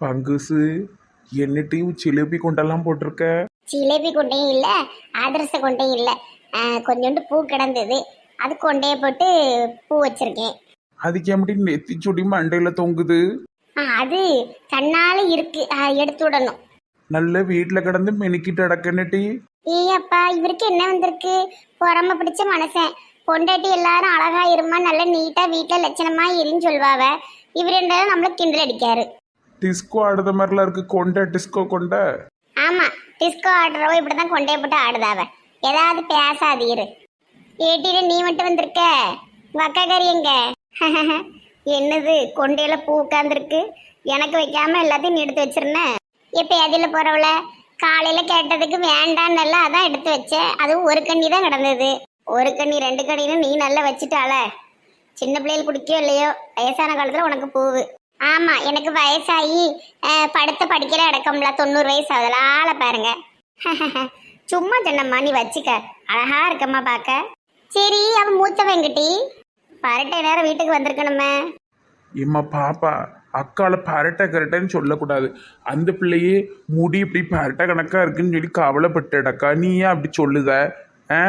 பங்குசு என்னட்டையும் சிலேபி கொண்டெல்லாம் போட்டிருக்க? ஜிலேபி கொண்டையும் இல்லை அதிரச கொண்டையும் இல்லை. கொஞ்சோண்டு பூ கிடந்தது. அது கொண்டைய போட்டு பூ வச்சிருக்கேன். அதுக்கு எப்படி நெத்தி சுடி மண்டையில தொங்குது? அது தன்னால இருக்கு. எடுத்து விடணும். நல்ல வீட்டில் கிடந்து மெனிக்கிட்டு அடக்கனட்டி ஏப்பா இவருக்கு என்ன வந்திருக்கு? பொறாம பிடிச்ச மனுஷன். பொண்டாட்டி எல்லாரும் அழகா இருமா நல்ல நீட்டா வீட்டுல லட்சணமா இருன்னு சொல்வாவ இவர் ரெண்டாலும் நம்மள கிண்டல் அடிக்காரு. டிஸ்கோ ஆடுற மாதிரிலாம் இருக்கு. கொண்ட டிஸ்கோ கொண்ட? ஆமா டிஸ்கோ ஆடுறவ இப்படிதான் கொண்டே போட்டு ஆடுதாவ ஏதாவது பேசாது இரு. ஏட்டில நீ மட்டும் வந்திருக்க. வக்ககரி எங்க? என்னது கொண்டையில பூ உட்காந்துருக்கு எனக்கு வைக்காம எல்லாத்தையும் நீ எடுத்து வச்சிருந்தேன் இப்போ எதில போறவள? காலையில கேட்டதுக்கு வேண்டான்னு அதான் எடுத்து வச்சேன் அதுவும் ஒரு கண்ணி தான் கிடந்தது. ஒரு கண்ணி ரெண்டு கண்ணின்னு நீ நல்லா வச்சுட்டால சின்ன பிள்ளைகள் குடிக்கோ இல்லையோ? வயசான காலத்துல உனக்கு பூவு. ஆமா எனக்கு வயசாகி படுத்த படிக்கிற அடக்கம்ல தொண்ணூறு வயசு ஆகுதுல ஆளை பாருங்க. சும்மா சொன்னம்மா நீ வச்சுக்க. அழகா இருக்கம்மா பார்க்க சரி அவன் மூத்தவங்கிட்டி பரட்டை நேரம் வீட்டுக்கு வந்திருக்கணுமே. இம்மா பாப்பா அக்கால பரட்டை கரட்டைன்னு சொல்லக்கூடாது. அந்த பிள்ளையே முடி இப்படி பரட்டை கணக்கா இருக்குன்னு சொல்லி கவலைப்பட்டுடக்கா. நீ ஏன் அப்படி சொல்லுத? ஆ?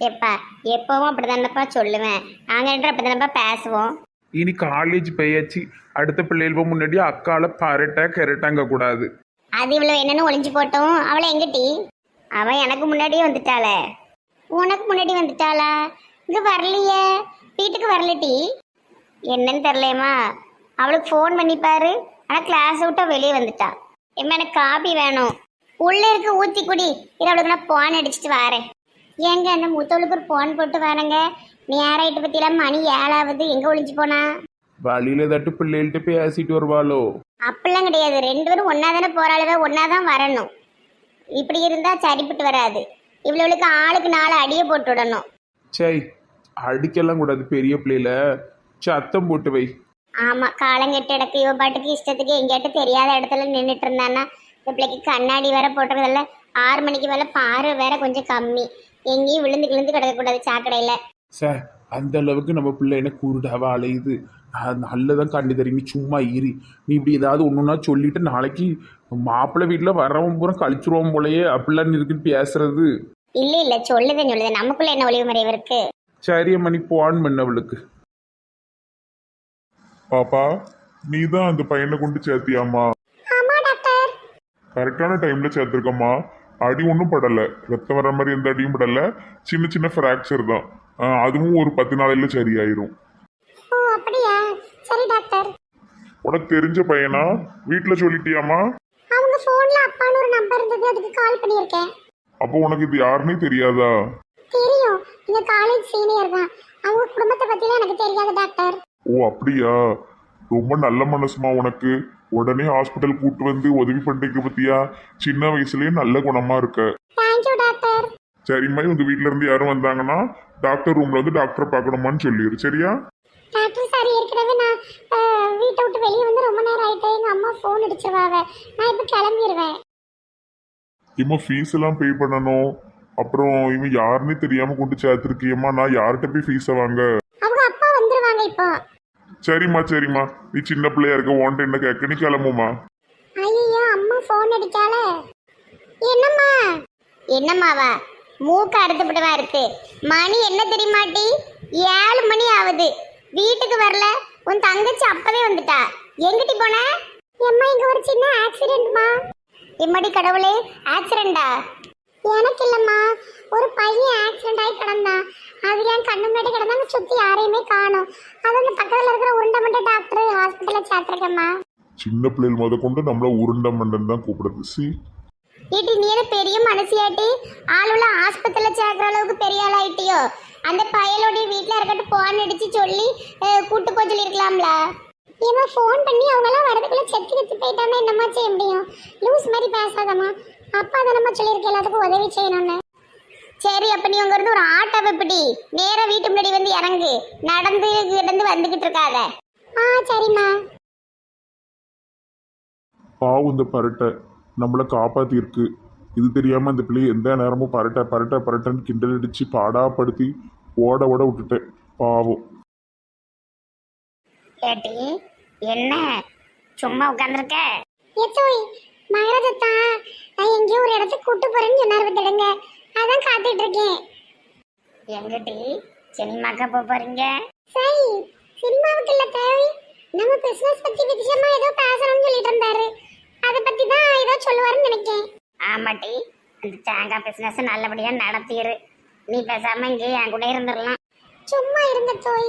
எப்பா எப்பவும் அப்படிதானப்பா சொல்லுவேன். நாங்க ரெண்டு அப்படிதானப்பா பேசுவோம். இனி காலேஜ் போயாச்சு அடுத்த பிள்ளைகள் முன்னாடி அக்கால பரட்டை கரட்டாங்க கூடாது அது இவ்வளவு என்னன்னு ஒளிஞ்சு போட்டோம் அவளை எங்கிட்டி அவன் எனக்கு முன்னாடியே வந்துட்டாளே உனக்கு முன்னாடி வந்துட்டாளா இங்க வரலையே வீட்டுக்கு வரலட்டி என்னன்னு தெரியலையம்மா அவளுக்கு ஃபோன் பண்ணி பாரு ஆனால் கிளாஸ் விட்டா வெளியே வந்துட்டா எம்மா எனக்கு காபி வேணும் உள்ள இருக்க ஊத்தி குடி இது அவளுக்கு நான் போன் அடிச்சிட்டு வரேன் ஏங்க அந்த மூத்தவளுக்கு ஒரு போன் போட்டு வரேங்க நேராயிட்டு பத்திலாம் மணி ஏழாவது. எங்க ஒளிஞ்சு போனா? வழியில தட்டு பிள்ளைகள்கிட்ட பேசிட்டு வருவாளோ? அப்படிலாம் கிடையாது. ரெண்டு பேரும் ஒன்னா தானே போராளவே ஒன்னா தான் வரணும். இப்படி இருந்தா சரிப்பட்டு வராது. இவ்வளவுக்கு ஆளுக்கு நாலு அடியை போட்டு விடணும். சை அடிக்கலாம் கூடாது பெரிய பிள்ளையில. சத்தம் போட்டு வை. ஆமா காலங்கெட்டு இடக்கு இவ பாட்டுக்கு இஷ்டத்துக்கு எங்கேயாட்டு தெரியாத இடத்துல நின்றுட்டு இருந்தான்னா இந்த பிள்ளைக்கு கண்ணாடி வேற போட்டுறதில்ல ஆறு மணிக்கு மேல பார்வை வேற கொஞ்சம் கம்மி. எங்கேயும் விழுந்து கிழுந்து கிடக்கக்கூடாது சாக்கடையில. சார் அந்த அளவுக்கு நம்ம பிள்ளை என்ன குருடாவா அலையுது. நல்லதான் கண்டு தெரியும் நீ சும்மா இரு. நீ இப்படி ஏதாவது ஒன்றுனா சொல்லிட்டு நாளைக்கு மாப்பிள்ளை வீட்டில் வரவன் பூரா கழிச்சிருவோம் போலயே அப்படிலாம் இருக்குன்னு பேசுறது. இல்ல இல்ல சொல்லுதேன் சொல்லுது. நமக்குள்ள என்ன ஒளிவு இருக்கு? சரிய மணி போன் பண்ண அவளுக்கு. பாப்பா நீ தான் அந்த பையனை கொண்டு சேர்த்தியாம்மா. ஆமா டாக்டர். கரெக்டான டைம்ல சேர்த்துருக்கம்மா. அடி ஒன்றும் படலை. ரத்தம் வர மாதிரி எந்த அடியும் படலை. சின்ன சின்ன ஃப்ராக்சர் தான். அதுவும் ஒரு பத்து நாளையில சரியாயிரும். ஓ அப்படியா? சரி டாக்டர். உனக்கு தெரிஞ்ச பையனா? வீட்டில் சொல்லிட்டியாம்மா? அவங்க போன்ல அப்பான்னு ஒரு நம்பர் இருந்தது அதுக்கு கால் பண்ணியிருக்கேன். அப்போ உனக்கு இது யாருன்னே தெரியாதா? தெரியும். இந்த காலேஜ் சீனியர் தான். அவங்க குடும்பத்தை பத்திலாம் எனக்கு தெரியாது டாக்டர். ஓ அப்படியா? ரொம்ப நல்ல மனசுமா உனக்கு. உடனே ஹாஸ்பிட்டல் கூட்டு வந்து உதவி பண்ணிட்டு பத்தியா? சின்ன வயசுலயே நல்ல குணமா இருக்க. Thank you doctor. சரிம்மா உங்க வீட்ல இருந்து யாரும் வந்தாங்கன்னா டாக்டர் ரூம்ல வந்து டாக்டரை பார்க்கணுமான்னு சொல்லிடு சரியா? டாக்டர் சார் ஏற்கனவே நான் வீட்டை விட்டு வெளியே வந்து ரொம்ப நேரம் ஆயிட்டு எங்க அம்மா ஃபோன் அடிச்சிருவாங்க. நான் இப்போ கிளம்பிடுவேன் இம்மா ஃபீஸ் எல்லாம் பே பண்ணணும். அப்புறம் இவன் யாருன்னே தெரியாம கொண்டு சேர்த்துருக்கியம்மா நான் யார்கிட்ட போய் ஃபீஸை வாங்க? அவங்க அப்பா வந்துருவாங்க இப்போ. சரிம்மா சரிம்மா. நீ சின்ன பிள்ளையா இருக்க உன்ட்ட என்ன கேட்க? நீ கிளம்புமா? ஐயோ அம்மா ஃபோன் அடிக்கால. என்னம்மா? என்னம்மாவா? மூக்கு அறுத்துப்பட்டுவா இருக்கு. மணி என்ன தெரியுமாட்டி? ஏழு மணி ஆகுது. வீட்டுக்கு வரல. உன் தங்கச்சி அப்பவே வந்துட்டா. எங்கிட்டி போன? எம்மா இங்க ஒரு சின்ன ஆக்சிடென்ட்மா எம்மடி கடவுளே ஆக்சிடென்டா எனக்கு இல்லம்மா. ஒரு பையன் ஆக்சிடென்ட் ஆகி கிடந்தான் அது என் கண்ணு முன்னாடி கிடந்தாங்க சுத்தி யாரையுமே காணும். அது அந்த பக்கத்துல இருக்கிற உருண்டமண்ட டாக்டர் ஹாஸ்பிட்டல்ல சேர்த்திருக்கேம்மா. சின்ன பிள்ளைகள் முத கொண்டு நம்மள உருண்டை மண்டன் தான் கூப்பிடுறது சி ஏட்டி நீ என்ன பெரிய மனசியாட்டி ஆளுள்ள ஆஸ்பத்திரியில சேர்க்கிற அளவுக்கு பெரிய ஆள் ஆயிட்டியோ. அந்த பயலோடைய வீட்ல இருக்கட்டும் போன் அடிச்சு சொல்லி கூட்டு போக சொல்லியிருக்கலாம்ல. இவன் ஃபோன் பண்ணி அவங்களாம் வரதுக்குள்ள செத்து கத்து போயிட்டான்னா என்னம்மா செய்ய முடியும்? லூஸ் மாதிரி பேசாதம்மா. அப்பா தானம்மா சொல்லியிருக்க எல்லாத்துக்கும் உதவி செய்யணும்னு. சரி அப்ப நீ உங்க இருந்து ஒரு ஆட்டோவை பிடி நேரா வீட்டு முன்னாடி வந்து இறங்கு. நடந்து கிடந்து வந்துகிட்டு இருக்காத. ஆ சரிம்மா. பாவம் இந்த பரட்டை. நம்மளை காப்பாத்திருக்கு இது தெரியாம இந்த பிள்ளைய எந்த நேரமும் பரட்டை பரட்டை பரட்டைன்னு கிண்டல் அடிச்சு பாடாப்படுத்தி ஓட ஓட விட்டுட்டேன். பாவம். ஏட்டி என்ன? சும்மா உட்காந்துருக்க எத்தோய் மகரதத்தா நான் எங்கேயோ ஒரு இடத்துக்கு கூட்டு போறேன்னு சொன்னார் வித்துடுங்க அதான் காத்துட்டு இருக்கேன். எங்கிட்டி சினிமாக்கா போக போறீங்க? சரி சினிமாவுக்கு இல்ல தேவை நம்ம பிசினஸ் பத்தி விஷயமா ஏதோ பேசணும்னு சொல்லிட்டு இருந்தாரு. அதை பத்தி தான் ஏதோ சொல்லுவாருன்னு நினைக்கேன் ஆமாட்டி அந்த தேங்காய் பிசினஸ் நல்லபடியா நடத்திரு நீ பேசாம இங்கே என் கூட இருந்துடலாம் சும்மா இருந்த தோய்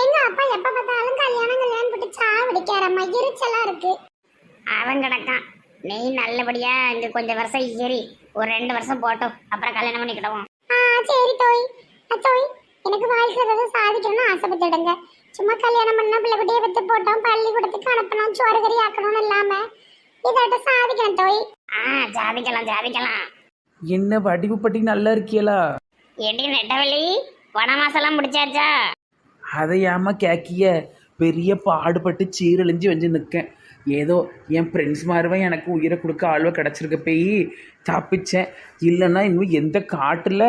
எங்க அப்பா எப்ப பார்த்தாலும் கல்யாணம் கல்யாணம் போட்டு சாவடிக்காரம்மா எரிச்சலா இருக்கு. அவன் கிடக்கான். நீ நல்லபடியா இங்க கொஞ்சம் வருஷம் ஏறி ஒரு ரெண்டு வருஷம் போட்டோம் அப்புறம் கல்யாணம் பண்ணிக்கிடுவோம். ஆ சரி தோய் அத்தோய் எனக்கு வாழ்க்கை ஏதாவது சாதிக்கணும்னு ஆசைப்பட்டுடுங்க. சும்மா கல்யாணம் பண்ணா பிள்ளை குட்டியை பத்து போட்டோம் பள்ளிக்கூடத்துக்கு அனுப்பணும் சோறு கறி ஆக்கணும்னு இல்லாம. இதாட்ட சாதிக்கணும் தோய் ஆ சாதிக்கலாம் சாதிக்கலாம். என்ன வடிவு பட்டி நல்லா இருக்கியலா? எடி நெட்டவெளி? வனமாசெல்லாம் முடிச்சாச்சா? அதை ஏமா கேக்கிய? பெரிய பாடுபட்டு சீரழிஞ்சு வந்து நிற்கேன் ஏதோ என் ஃப்ரெண்ட்ஸ் மாருவன் எனக்கு உயிரை கொடுக்க ஆழ்வை கிடச்சிருக்க போய். தப்பிச்சேன். இல்லைன்னா இன்னும் எந்த காட்டில்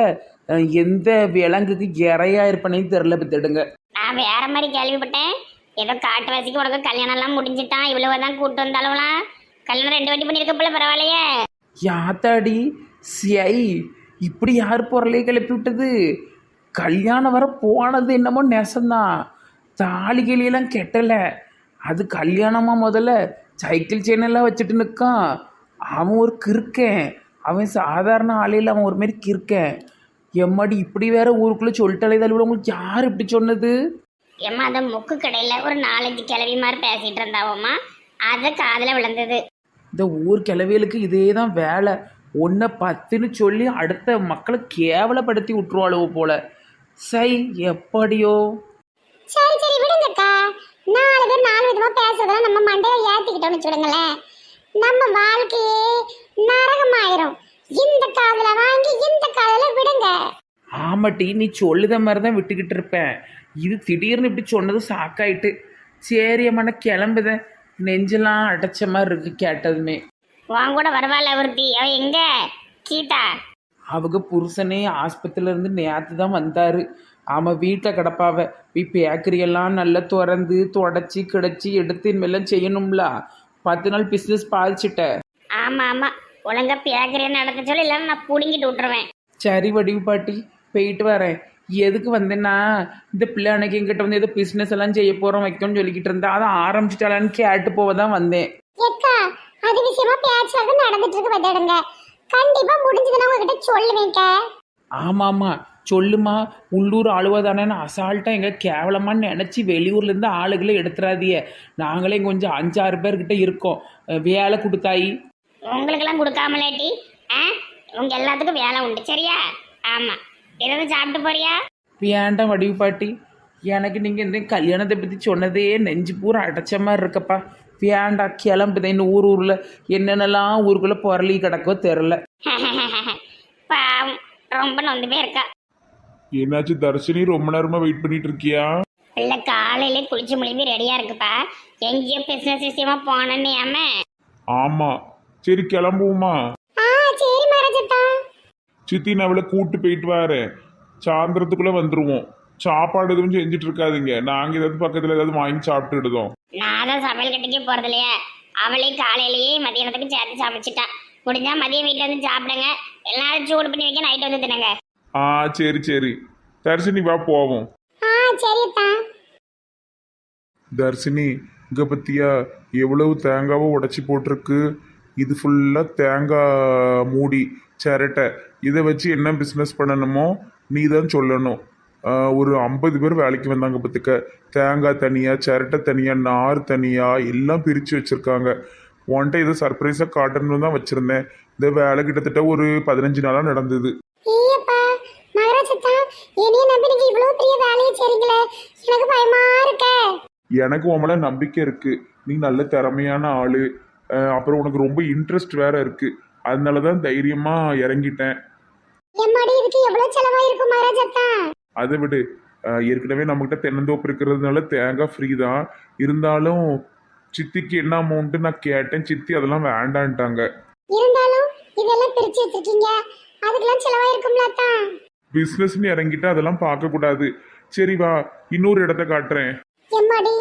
அஹ், எந்த விலங்குக்கு இறையா இருப்பேனே தெரில பத்துடுங்க நான் வேற மாதிரி கேள்விப்பட்டேன். ஏதோ காட்டுவாசிக்கு உனக்கு கல்யாணம் எல்லாம் முடிஞ்சிட்டான் இவ்வளவு தான் கூட்டு வந்தாலும்லாம் கல்யாணம் ரெண்டு வாட்டி பண்ணிருக்க போல பரவாயில்லையே. யாத்தாடி? சிஐ இப்படி யார் பொருளையே கிளப்பி விட்டது? கல்யாணம் வர போனது என்னமோ நெசந்தான் தாலி கிளியெல்லாம் கெட்டலை. அது கல்யாணமா முதல்ல? சைக்கிள் செயினெல்லாம் வச்சுட்டு நிற்கான் அவன் ஒரு கிறுக்கன். அவன் சாதாரண ஆளையில் அவன் ஒரு மாதிரி கிறுக்கன். எம்மாடி இப்படி வேற ஊருக்குள்ளே சொல்லிட்டாலே தள்ளி உங்களுக்கு யார் இப்படி சொன்னது? ஏம்மா அந்த முக்கு கடையில ஒரு நாலஞ்சு கிளவி மாதிரி பேசிட்டு இருந்தாவோம்மா. அது காதுல விழுந்தது. இந்த ஊர் கிளவியலுக்கு இதே தான் வேலை. ஒன்றை பத்துன்னு சொல்லி அடுத்த மக்களை கேவலப்படுத்தி விட்டுருவாளுவோ போல. சை எப்படியோ? சரி சரி விடுங்கக்கா. நாலு பேர் நாலு விதமா பேசுறதெல்லாம் நம்ம மண்டையில ஏத்திக்கிட்டோம்னு வச்சுடுங்களேன் நம்ம வாழ்க்கையே நரகமாயிரும். இந்த காதுல வாங்கி இந்த காதுல விடுங்க. ஆமாட்டி நீ சொல்லுத மாதிரி தான் விட்டுக்கிட்டு இருப்பேன். இது திடீர்னு இப்படி சொன்னது சாக்காயிட்டு. சரி அம்மா நான் கிளம்புதேன். நெஞ்செல்லாம் அடைச்ச மாதிரி இருக்கு கேட்டதுமே. உன் கூட வருவாள் ஒருத்தி அவ எங்க? கீதா. அவங்க புருஷனே ஆஸ்பத்திரியில இருந்து நேற்று தான் வந்தார். ஆமாம் வீட்டில் கிடப்பாவ. போய் பேக்கரியெல்லாம் நல்லா திறந்து தொடச்சி கிடச்சி எடுத்து இனிமேலாம் செய்யணும்ல. பத்து நாள் பிஸ்னஸ் பாதிச்சிட்ட. ஆமா ஆமா. ஒழுங்கா பேக்கரியை நடத்த சொல்லி இல்லைன்னா நான் புடுங்கிட்டு விட்டுருவேன். சரி வடிவு பாட்டி போயிட்டு வரேன். எதுக்கு வந்தேன்னா இந்த பிள்ளை அன்னைக்கு எங்கிட்ட வந்து ஏதோ பிஸ்னஸ் எல்லாம் செய்ய போகிறோம் வைக்கணும்னு சொல்லிக்கிட்டு இருந்தா அதை ஆரம்பிச்சிட்டாலான்னு கேட்டு போக தான் வந்தேன். ஏக்கா அது விஷயமா பேச்சுவார்த்தை நடந்துட்டு இருக்கு பார்த்துடுங்க கண்டிப்பா முடிஞ்சதுன்னா உங்ககிட்ட சொல்லுவேன்க்கா ஆமாம் ஆமாம் சொல்லுமா. உள்ளூர் ஆளுவா தானேன்னு அசால்ட்டாக எங்களை கேவலமான்னு நினச்சி வெளியூர்லேருந்து ஆளுகளை எடுத்துறாதிய நாங்களே கொஞ்சம் அஞ்சாறு பேர்கிட்ட இருக்கோம். வேலை கொடுத்தாயி உங்களுக்கெல்லாம் கொடுக்காமலேட்டி ஆ? உங்க எல்லாத்துக்கும் வேலை உண்டு சரியா? ஆமா. ஏதாவது சாப்பிட்டு போறியா? வேண்டாம் வடிவு பாட்டி எனக்கு நீங்கள் இந்த கல்யாணத்தை பற்றி சொன்னதே நெஞ்சு பூரா அடைச்ச மாதிரி இருக்கப்பா. வேண்டாம் கிளம்புதேன் இன்னும் ஊர் ஊரில் என்னென்னலாம் ஊருக்குள்ளே புரளி கிடக்கோ தெரில பாவம் ரொம்ப நொந்து போயிருக்கா என்னாச்சு தர்ஷினி ரொம்ப நேரமா வெயிட் பண்ணிட்டு இருக்கியா? இல்ல காலையிலே குளிச்சு முழும்பி ரெடியா இருக்குப்பா. எங்கேயோ பிசினஸ் விஷயமா போனேன்னு ஏம ஆமா சரி கிளம்புவோமா? சித்தி நான் அவளை கூட்டு போயிட்டு வரேன் சாயந்தரத்துக்குள்ள வந்துருவோம். சாப்பாடு எதுவும் செஞ்சுட்டு இருக்காதீங்க. நாங்க ஏதாவது பக்கத்துல ஏதாவது வாங்கி சாப்பிட்டுடுதோம் நான் தான் சமையல் கட்டுக்கே போறது இல்லையா. அவளே காலையிலேயே மதியானத்துக்கு சேர்த்து சமைச்சிட்டா. முடிஞ்சா மதியம் வீட்டுல வந்து சாப்பிடுங்க. எல்லாரும் சூடு பண்ணி வைக்க நைட் வந்து தின்னுங்க. ஆ சரி சரி. தர்ஷினி வா போவோம். ஆ சரித்தா தர்ஷினி இங்க பத்தியா எவ்வளவு தேங்காவை உடைச்சி போட்டிருக்கு. இது ஃபுல்லா தேங்காய் மூடி. சிரட்டை இதை வச்சு என்ன பிஸ்னஸ் பண்ணணுமோ நீ தான் சொல்லணும் ஒரு ஐம்பது பேர் வேலைக்கு வந்தாங்க பத்துக்க தேங்காய் தனியா சிரட்டை தனியா நார் தனியா எல்லாம் பிரித்து வச்சிருக்காங்க. உன்கிட்ட இதை சர்ப்ரைஸாக காட்டணும்னு தான் வச்சுருந்தேன். இந்த வேலை கிட்டத்தட்ட ஒரு பதினஞ்சு நாளாக நடந்தது. எனக்கு உன் நம்பிக்கை இருக்கு. நீ நல்ல திறமையான ஆளு. அப்புறம் உனக்கு ரொம்ப இன்ட்ரெஸ்ட் வேற இருக்கு. அதனால தான் தைரியமா இறங்கிட்டேன். எம்மாடி இதுக்கு எவ்வளவு செலவாயிருக்கும் மகராஜத்தா? அதை விடு. அஹ் ஏற்கனவே நம்மகிட்ட தென்னந்தோப்பு இருக்கிறதுனால தேங்காய் ஃப்ரீ தான் இருந்தாலும் சித்திக்கு என்ன அமௌண்ட்டு நான் கேட்டேன். சித்தி அதெல்லாம் வேண்டான்ட்டாங்க. இருந்தாலும் இதெல்லாம் பிரிச்சு வச்சிருக்கீங்க. அதுக்கெல்லாம் செலவாயிருக்கும்ல தான் பிஸ்னஸ்னு இறங்கிட்டு அதெல்லாம் பார்க்கக்கூடாது. சரி வா இன்னொரு இடத்த காட்டுறேன். எம்மாடி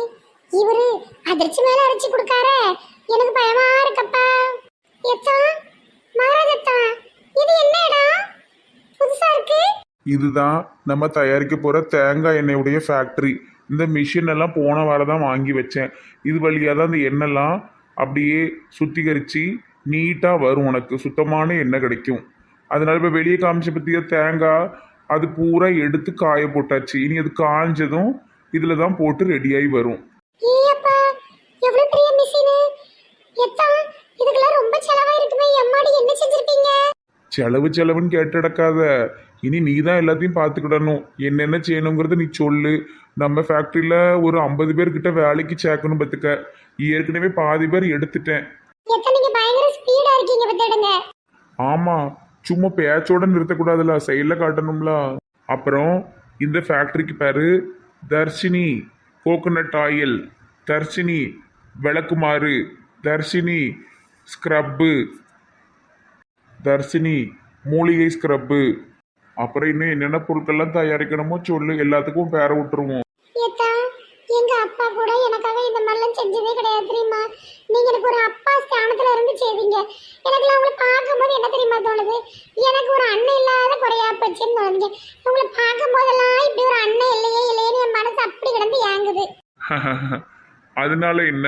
இவரு அதிர்ச்சி மேல அரைச்சு கொடுக்காரே. எனக்கு பயமா இருக்கப்பா. எத்தா மகாராஜத்தா இது என்ன இடம்? புதுசா இருக்கு? இதுதான் நம்ம தயாரிக்க போகிற தேங்காய் எண்ணெயுடைய ஃபேக்ட்ரி இந்த மிஷின் எல்லாம் போன வாரம் தான் வாங்கி வச்சேன். இது வழியாக தான் இந்த எண்ணெய்லாம் அப்படியே சுத்திகரித்து நீட்டாக வரும் உனக்கு. சுத்தமான எண்ணெய் கிடைக்கும். அதனால இப்போ வெளியே காமிச்ச பற்றிய தேங்காய் அது பூரா எடுத்து காய போட்டாச்சு. இனி அது காஞ்சதும் இதில் தான் போட்டு ரெடியாகி வரும் ஏப்பா எவ்வளவு பெரிய மிஷின் எத்தா இதுக்கெல்லாம் ரொம்ப செலவா இருக்குமே எம்மாடி என்ன செஞ்சிருப்பீங்க செலவு செலவுன்னு கேட்டடக்காத. இனி நீ தான் எல்லாத்தையும் பார்த்துக்கிடணும். என்னென்ன செய்யணுங்கிறத நீ சொல்லு. நம்ம ஃபேக்ட்ரியில் ஒரு ஐம்பது பேர்கிட்ட வேலைக்கு சேர்க்கணும் பார்த்துக்க. ஏற்கனவே பாதி பேர் எடுத்துட்டேன். ஆமாம் சும்மா பேச்சோட நிறுத்தக்கூடாதுல. செயலில் காட்டணும்ல. அப்புறம் இந்த ஃபேக்ட்ரிக்கு பேர் தர்ஷினி கோகோனட் ஆயில் தர்ஷினி விளக்குமாறு. தர்ஷினி ஸ்க்ரப்பு தர்ஷினி மூலிகை ஸ்க்ரப்பு அப்புறம் இன்னும் என்னென்ன பொருட்கள்லாம் தயாரிக்கணுமோ சொல்லு எல்லாத்துக்கும் பேர விட்டுருவோம். எங்க அப்பா கூட எனக்காக இந்த மாதிரிலாம் செஞ்சதே கிடையாது தெரியுமா? நீங்க எனக்கு ஒரு அப்பா ஸ்தானத்துல இருந்து செய்வீங்க. எனக்கு உங்களை பார்க்கும்போது என்ன தெரியுமா தோணுது? எனக்கு ஒரு அண்ணன் இல்லாத குறையா போச்சுன்னு தோணுங்க உங்களை பார்க்கும் போதெல்லாம் இப்படி ஒரு அண்ணன் இல்லையே இல்லையேன்னு என் மனசு அப்படி கிடந்து ஏங்குது. அதனால என்ன?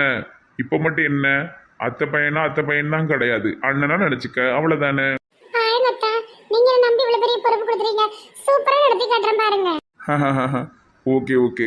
இப்போ மட்டும் என்ன? அத்தை பையனா அத்தை பையன் தான் கிடையாது. அண்ணனா நினச்சிக்க அத்தா நீங்க நம்பி இவ்வளவு பெரிய பொறுப்பு கொடுத்துறீங்க சூப்பரா நடத்தி காட்டுறேன் பாருங்க. Okay okay.